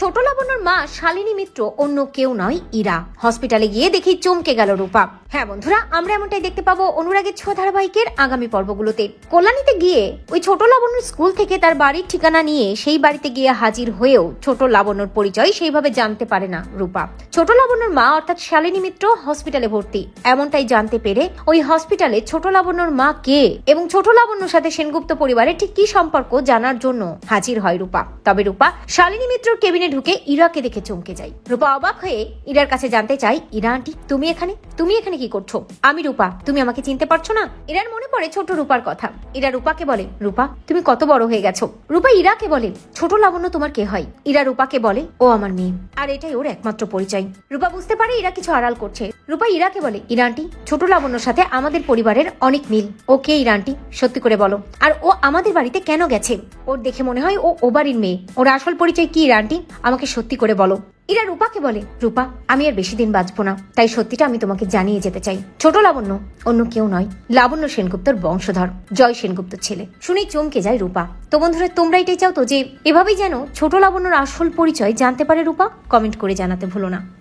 ছোট লাবণ্যর মা শালিনী মিত্র অন্য কেউ নয় ইরা। হসপিটালে গিয়ে দেখি চমকে গেল রূপা। হ্যাঁ বন্ধুরা, আমরা এমনটাই দেখতে পাবো অনুরাগের ছ ধারাবাহিকের আগামী পর্বগুলোতে। কল্যাণীতে গিয়ে ওই ছোট লাবণ্যর স্কুল থেকে তার বাড়ির ঠিকানা নিয়ে সেই বাড়িতে গিয়ে হাজির হয়েও ছোট লাবণ্যর পরিচয় সেইভাবে জানতে পারে না রূপা। ছোট লাবণ্যর মা অর্থাৎ শালিনী মিত্র হসপিটালে ভর্তি। এমনটাই জানতে পেরে ওই হসপিটালে ছোট লাবণ্যর মা কে এবং ছোট লাবণ্যর সাথে সেনগুপ্ত পরিবারের ঠিক কি সম্পর্ক জানার জন্য হাজির হয় রূপা। তবে রূপা, শালিনী মিত্রর কেবিনে ঢুকে ইরাকে দেখে চমকে যায়। রূপা অবাক হয়ে ইরার কাছে জানতে চাই ইরা আন্টি, তুমি এখানে? তুমি এখানে কি করছ? আমি রূপা। তুমি আমাকে চিনতে পারছ না? ইরার মনে পড়ে ছোট রূপার কথা। ইরা রূপাকে বলে, রূপা, তুমি কত বড় হয়ে গেছো? রূপা ইরাকে বলে, ছোট লাবণ্য তোমার কে হয়? ইরা রূপাকে বলে, ও আমার মেয়ে। আর এটাই ওর একমাত্র পরিচয়। রূপা বুঝতে পারে ইরা কিছু আড়াল করছে। রূপা ইরাকে বলে, ইরা আন্টি, ছোট লাবণ্যর সাথে আমাদের পরিবারের অনেক মিল। ওকে কে ইরা আন্টি, সত্যি করে বলো। আর ও আমাদের বাড়িতে কেন গেছে? ওর দেখে মনে হয় ও ও বাড়ির মেয়ে। ওর আসল পরিচয় কি ইরা আন্টি? আমাকে সত্যি করে বলো। ইরা রূপাকে বলে, রূপা, আমি আর বেশি দিন বাঁচবো না। তাই সত্যিটা আমি তোমাকে জানিয়ে যেতে চাই। ছোট লাবণ্য, অন্য কেউ নয়। লাবণ্য সেনগুপ্তর বংশধর, জয় সেনগুপ্তর ছেলে। শুনেই চমকে যায় রূপা। তো বন্ধুরা, তোমরা এটাই চাও তো যে, এভাবেই যেন ছোট লাবণ্যর আসল পরিচয় জানতে পারে রূপা? কমেন্ট করে জানাতে ভুলো না।